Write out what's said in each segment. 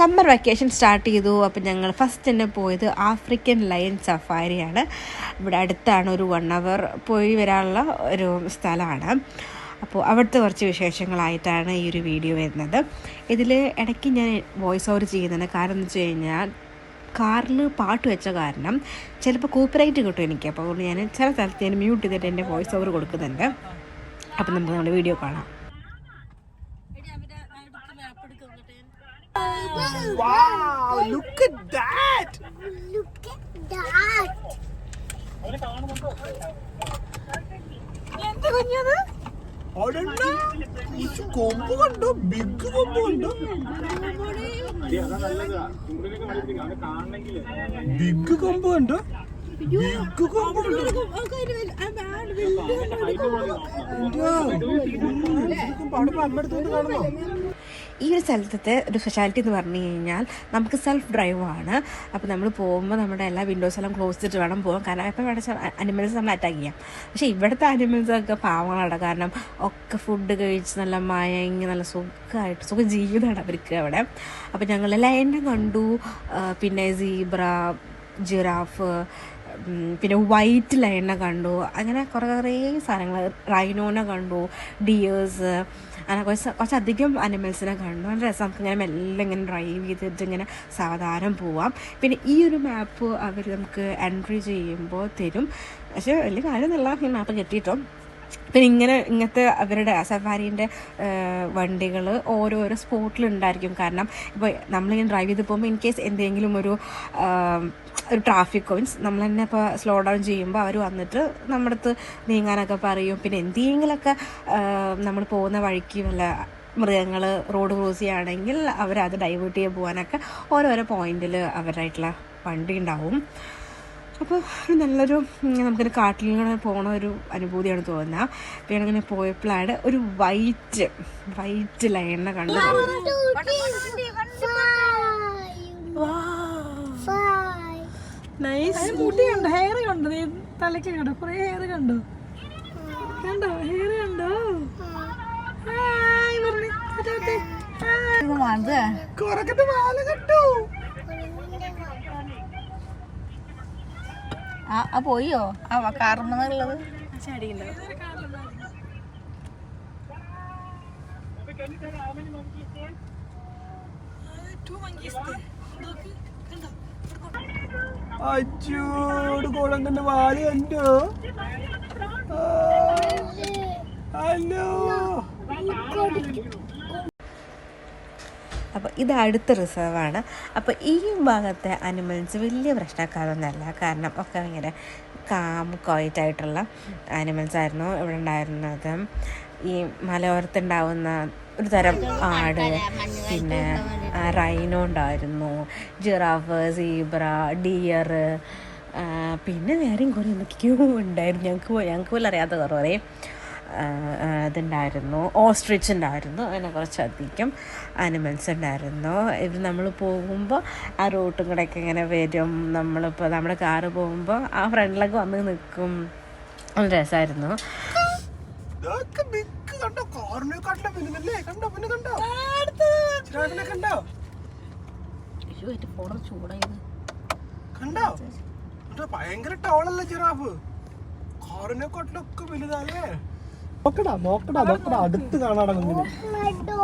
Summer vacation start ചെയ്തു. അപ്പോൾ ഞങ്ങൾ ഫസ്റ്റ് തന്നെ പോയത് ആഫ്രിക്കൻ ലയൺ സഫാരിയാണ് ഇവിടെ അടുത്താണ് ഒരു വൺ അവർ പോയി വരാനുള്ള ഒരു സ്ഥലമാണ്. അപ്പോൾ അവിടുത്തെ കുറച്ച് വിശേഷങ്ങളായിട്ടാണ് ഈ ഒരു വീഡിയോ വരുന്നത്. ഇതിൽ ഇടയ്ക്ക് ഞാൻ വോയിസ് ഓവർ ചെയ്യുന്നുണ്ട്. കാരണം എന്ന് വെച്ച് കഴിഞ്ഞാൽ കാറിൽ പാട്ട് വെച്ച കാരണം ചിലപ്പോൾ കോപ്പറേറ്റ് കിട്ടും എനിക്ക്. അപ്പോൾ ഞാൻ ചില സ്ഥലത്ത് ഞാൻ മ്യൂട്ട് ചെയ്തിട്ട് എന്റെ വോയിസ് ഓവർ കൊടുക്കുന്നുണ്ട്. അപ്പം നമുക്ക് നമ്മുടെ വീഡിയോ കാണാം. Wow, look at that! Look at that. എന്ത് കുഞ്ഞത് കൊമ്പ് കണ്ടോ? ബിഗ് കൊമ്പ് കണ്ടോ? ബിഗ് കൊമ്പ് കണ്ടോ? ബിഗ് കൊമ്പ് കണ്ടോ? അവിടെ പമ്പെടുത്തോണ്ട് കാണുന്നോ? ഈ ഒരു സ്ഥലത്തെ ഒരു സ്പെഷ്യാലിറ്റി എന്ന് പറഞ്ഞു കഴിഞ്ഞാൽ നമുക്ക് സെൽഫ് ഡ്രൈവ് ആണ്. അപ്പോൾ നമ്മൾ പോകുമ്പോൾ നമ്മുടെ എല്ലാ വിൻഡോസ് എല്ലാം ക്ലോസ് ചെയ്തിട്ട് വേണം പോകാൻ. കാരണം എപ്പോൾ വേണം അനിമൽസ് നമ്മൾ അറ്റാക്ക് ചെയ്യാം. പക്ഷേ ഇവിടുത്തെ അനിമൽസൊക്കെ പാവങ്ങളാണ് കാരണം ഒക്കെ ഫുഡ് കഴിച്ച് നല്ല മയങ്ങി നല്ല സുഖമായിട്ട് സുഖ ജീവിതമാണ് അവർക്ക് അവിടെ. അപ്പോൾ ഞങ്ങൾ ലൈന്റെ കണ്ടു. പിന്നെ സീബ്ര ജിറാഫ് പിന്നെ വൈറ്റ് ലൈനെ കണ്ടു. അങ്ങനെ കുറേ കുറേ സാധനങ്ങൾ റൈനോനെ കണ്ടു. ഡിയേഴ്സ് അങ്ങനെ കുറച്ച് കുറച്ചധികം അനിമൽസിനെ കണ്ടു. നല്ല രസം. ഇങ്ങനെ മെല്ലെ ഇങ്ങനെ ഡ്രൈവ് ചെയ്തിട്ട് ഇങ്ങനെ സാവധാനം പോവാം. പിന്നെ ഈ ഒരു മാപ്പ് അവർ നമുക്ക് എൻട്രി ചെയ്യുമ്പോൾ തരും. പക്ഷേ വലിയ കാര്യമൊന്നുമില്ല. ഈ മാപ്പ് കിട്ടിയിട്ടോ? പിന്നെ ഇങ്ങനെ ഇങ്ങനത്തെ അവരുടെ സഫാരീന്റെ വണ്ടികൾ ഓരോരോ സ്പോട്ടിലുണ്ടായിരിക്കും. കാരണം ഇപ്പോൾ നമ്മളിങ്ങനെ ഡ്രൈവ് ചെയ്ത് പോകുമ്പോൾ ഇൻ കേസ് എന്തെങ്കിലും ഒരു ഒരു ട്രാഫിക് കോയിൻസ് നമ്മൾ തന്നെ ഇപ്പോൾ സ്ലോ ഡൗൺ ചെയ്യുമ്പോൾ അവർ വന്നിട്ട് നമ്മുടെ അടുത്ത് നീങ്ങാനൊക്കെ പറയും. പിന്നെ എന്തെങ്കിലുമൊക്കെ നമ്മൾ പോകുന്ന വഴിക്ക് വല്ല മൃഗങ്ങൾ റോഡ് ക്രോസ് ചെയ്യുകയാണെങ്കിൽ അവരത് ഡൈവേർട്ട് ചെയ്ത് പോകാനൊക്കെ ഓരോരോ പോയിന്റിൽ അവരായിട്ടുള്ള വണ്ടി ഉണ്ടാവും. അപ്പോൾ ഒരു നല്ലൊരു നമുക്കൊരു കാട്ടിലൂടെ പോണ ഒരു അനുഭൂതിയാണ് തോന്നുന്നത് പിന്നെ അങ്ങനെ പോയപ്പോഴാണ് ഒരു വൈറ്റ് വൈറ്റ് ലൈനെ കണ്ടത്. നൈസ് മുടി കണ്ടോ ഹെയർ കണ്ടോ നീ തലയ്ക്ക് കണ്ടോ കുറെ ഹെയർ കണ്ടോ കണ്ടോ ഹെയർ കണ്ടോ ഹായ് പറഞ്ഞേ വാല കണ്ടോ ആ പോയോ? ആ കാർമെന്നുള്ളത് അച്ചൂട് കുളങ്കന്റെ വാല കണ്ടോ? ഹലോ അപ്പോൾ ഇത് അടുത്ത റിസർവാണ് അപ്പോൾ ഈ ഭാഗത്തെ അനിമൽസ് വലിയ പ്രശ്നക്കാരൊന്നുമല്ല. കാരണം ഒക്കെ ഭയങ്കര കാം ക്വയറ്റായിട്ടുള്ള ആനിമൽസ് ആയിരുന്നു ഇവിടെ ഉണ്ടായിരുന്നത്. ഈ മലയോരത്തുണ്ടാവുന്ന ഒരു തരം ആട് പിന്നെ റൈനോ ഉണ്ടായിരുന്നു. ജിറാഫ് സീബ്ര ഡിയർ പിന്നെ വേറെയും കുറേ എന്തൊക്കെയോ ഉണ്ടായിരുന്നു. ഞങ്ങൾക്ക് ഞങ്ങൾക്ക് പോലും അറിയാത്ത കുറേ ഇതുണ്ടായിരുന്നു. ഓസ്ട്രിച്ച് ഉണ്ടായിരുന്നു. അങ്ങനെ കുറച്ചധികം ആനിമൽസ് ഉണ്ടായിരുന്നു. ഇത് നമ്മൾ പോകുമ്പോൾ ആ റൂട്ടും കൂടെയൊക്കെ ഇങ്ങനെ വരും. നമ്മളിപ്പോൾ നമ്മുടെ കാറ് പോകുമ്പോൾ ആ ഫ്രണ്ടിലൊക്കെ വന്ന് നിൽക്കും. നല്ല രസമായിരുന്നു കണ്ടോ? കാറിനെ കണ്ട? പിന്നെ കണ്ടോ? പിന്നെ കണ്ടോ? കണ്ടോ? ഭയങ്കര ടോളല്ലേ ജിറാഫ്? കാറിനെ കൊട്ടൊക്കെ വലുതല്ലേ നോക്കടാ നോക്കടാ നോക്കടാ അടുത്ത് കാണാടാ കുഞ്ഞിനെ എന്താ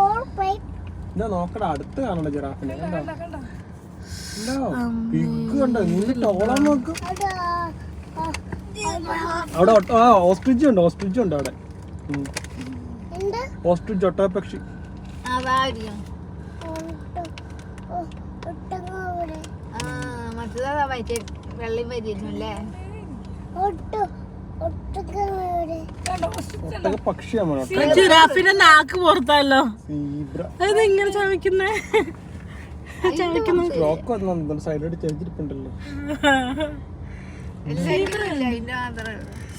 ഇതാ നോക്കടാ അടുത്ത് കാണണ്ട ജിറാഫിനെ. കണ്ടോ കണ്ടോ? ടോളാൻ നോക്ക്. അവിടെ ആ ഓസ്ട്രിച്ച് ഉണ്ട് ഓസ്ട്രിച്ച് ഉണ്ട് അവിടെ. ഓസ്ട്രിച്ച് ഒട്ടകപക്ഷി മറ്റേതാ വെള്ളം ഒട്ടക പക്ഷിയാണ് ജിറാഫിന്റെ നാക്ക് പുറത്തല്ലോ സീബ്ര. അത് ഇങ്ങനെ ചവിക്കുന്നേ. സൈഡോട്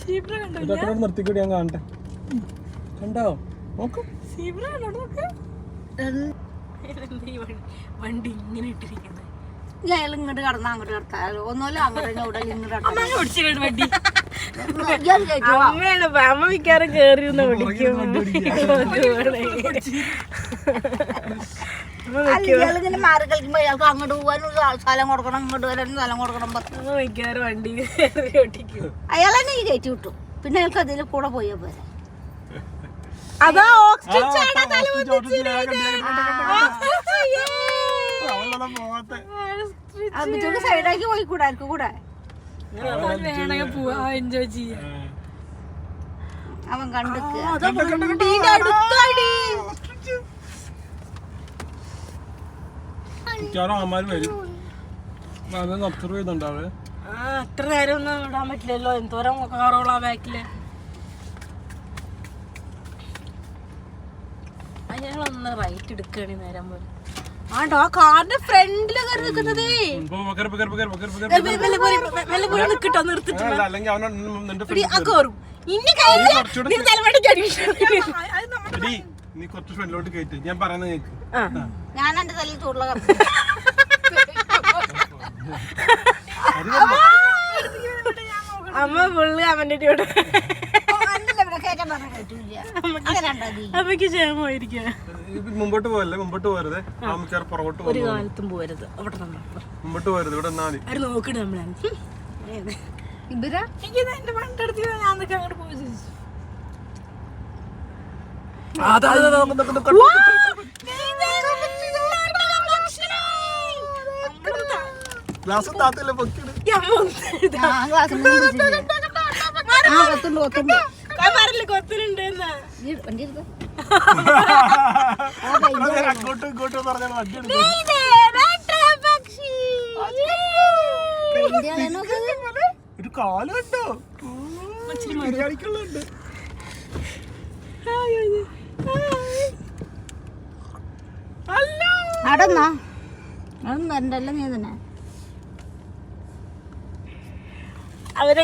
സീബ്ര കണ്ടോ? ഇതൊക്കെ നിർത്തിക്കൂടി ഞാൻ കാണട്ടെ. കണ്ടോ? നോക്ക്. സീബ്ര നോക്ക്. വണ്ടി? ഇങ്ങനെ ഇട്ടിരിക്കുന്നത് അയാൾ ഇങ്ങോട്ട് കടന്നാ അങ്ങോട്ട് ഒന്നുമില്ല അങ്ങോട്ട് ഇവിടെ ഇങ്ങോട്ട് അമ്മ ഓടിച്ചിട്ട് വണ്ടി. അമ്മയാണ് അമ്മ മിക്കാറും കേറി ഒന്ന് അയാൾക്ക് അങ്ങോട്ട് പോകാനും സ്ഥ- സ്ഥലം കൊടുക്കണം ഇങ്ങോട്ട് വരാനും സ്ഥലം കൊടുക്കണം പറഞ്ഞു അമ്മ മിക്കവാറും വണ്ടി കയറി ഓട്ടിക്കും അയാൾ തന്നെ ഈ കയറ്റി വിട്ടു. പിന്നെ അയാൾക്ക് അതിൽ കൂടെ പോയാ പോരെ. അതാ ഓക്സിജൻ സൈഡാക്കി പോയി കൂടെ ആർക്കും കൂടെ? വേണമെങ്കിൽ പോവാ എൻജോയ് ചെയ്യാം അവൻ മിക്കവാറും അമ്മമാര് വരും. ഒബ്സർവ് ചെയ്യുന്നുണ്ടാവേ അത്ര നേരം ഒന്നും വിടാൻ പറ്റില്ലല്ലോ. എന്തോരം കാറോളാ ബാക്കിൽ. ഒന്ന് റൈറ്റ് എടുക്കണി നേരം പോലെ. ആണ്ടോ ആ കാറിന്റെ ഫ്രണ്ടിൽ കയറി നിൽക്കുന്നതേ. മെല്ലെ പോയി മെല്ലെ പോയി നിൽക്കട്ടോ നിർത്തിട്ട്. അല്ലെങ്കിൽ അവനോട് നിന്റെ എടി, ആ കയറും ഇന്നെ കയറി നീ അടിക്കും കുറച്ച് ഫ്രണ്ടിലോട്ട് കയറ്റ്. ഞാൻ പറയുന്നത് കേക്ക്. ഞാൻ എന്റെ തലയിൽ ചൂടുള്ള അമ്മ പുള്ളി അവന്റെ ഇവിടെ കയറ്റാൻ പറഞ്ഞ കയറ്റൂല അങ്ങനെ ഉണ്ടാ നീ അമ്മയ്ക്ക് ക്ഷേമമായിരിക്കും. മുമ്പോട്ട് പോകല്ലേ മുമ്പോട്ട് പോരുത് ആ മിക്കവാറും പുറകോട്ട് ഒരു കാലത്തും പോരുത് അവിടെ നമ്മൾ മുമ്പോട്ട് പോരുത് ഇവിടെ നോക്കണ നമ്മളാണ് ഇവരാ എനിക്ക് എന്റെ പണ്ടെടുത്ത് ഞാൻ അങ്ങോട്ട് പോയി ചോദിച്ചു. ഗ്ലാസ് താത്തല്ലേ പൊക്കിട് ഞാൻ കൊത്തലുണ്ട്. അങ്ങോട്ടും ഇങ്ങോട്ടും പറഞ്ഞാൽ വണ്ടി. ഒരു ബിരിയാണിക്കുള്ളുണ്ട് അടന്നാ അതൊന്നും വരണ്ടല്ലോ നീ തന്നെ. അവരെ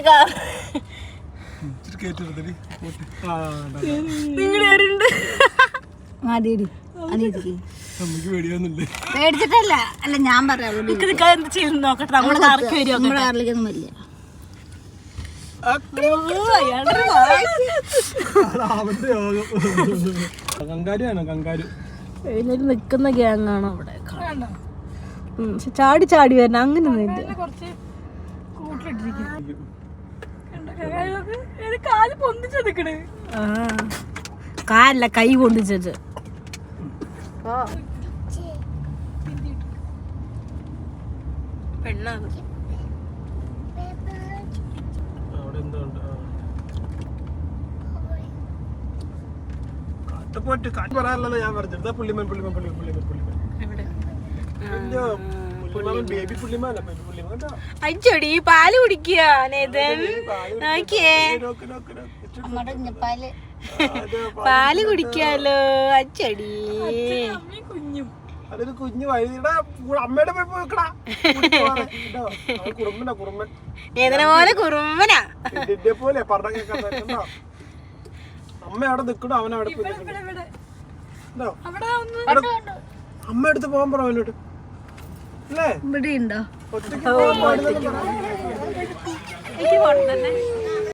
പേടിച്ചിട്ടല്ല. അല്ല ഞാൻ പറയാം. നോക്കട്ടെ. നമ്മൾ കറക്കി കാറിലേക്കൊന്നും വരില്ല എഴുന്നേറ്റ് നിക്കുന്ന ഗ്യാങ്ങാണ് ആണ് അവിടെ. ചാടി ചാടി വരണം. അങ്ങനെ ഒന്നും കൂട്ടിലിട്ടിരിക്കും. കാൽ പൊന്തിച്ച് നിക്കണേ. കാലല്ല കൈ പൊന്തിച്ചത്. പെണ്ണാണ്. കാട്ടുപോട്ട് കാറ്റ് പറയാനല്ലോ ഞാൻ പറഞ്ഞത്. ഇതാ പുള്ളിമൻ പുള്ളിമൻ പുള്ളിമൻ പുള്ളിമൻ പുള്ളിമൻ അയ്യോ, അഞ്ചടി പാൽ കുടിക്കുക നോക്കിയേ. പാൽ. കുടിക്കാലോ അച്ചടി. കുഞ്ഞും. അതൊരു കുഞ്ഞു വഴുതിടാ അമ്മയുടെ പോയി പോയിക്കടാ. കുറുമ്പനാ കുറുമ്പൻ. നേതനെ പോലെ കുറുമ്പനാ. ഇതിന്റെ പോലെ പറഞ്ഞ കേൾക്കാൻ അമ്മ അവിടെ നിക്കണോ? അവൻ അവിടെ നിൽക്കണോ? അമ്മ അടുത്ത് പോകാൻ പറ അവനോട്. അല്ലേ ഇവിടെ ഉണ്ടോ ഒറ്റയ്ക്ക്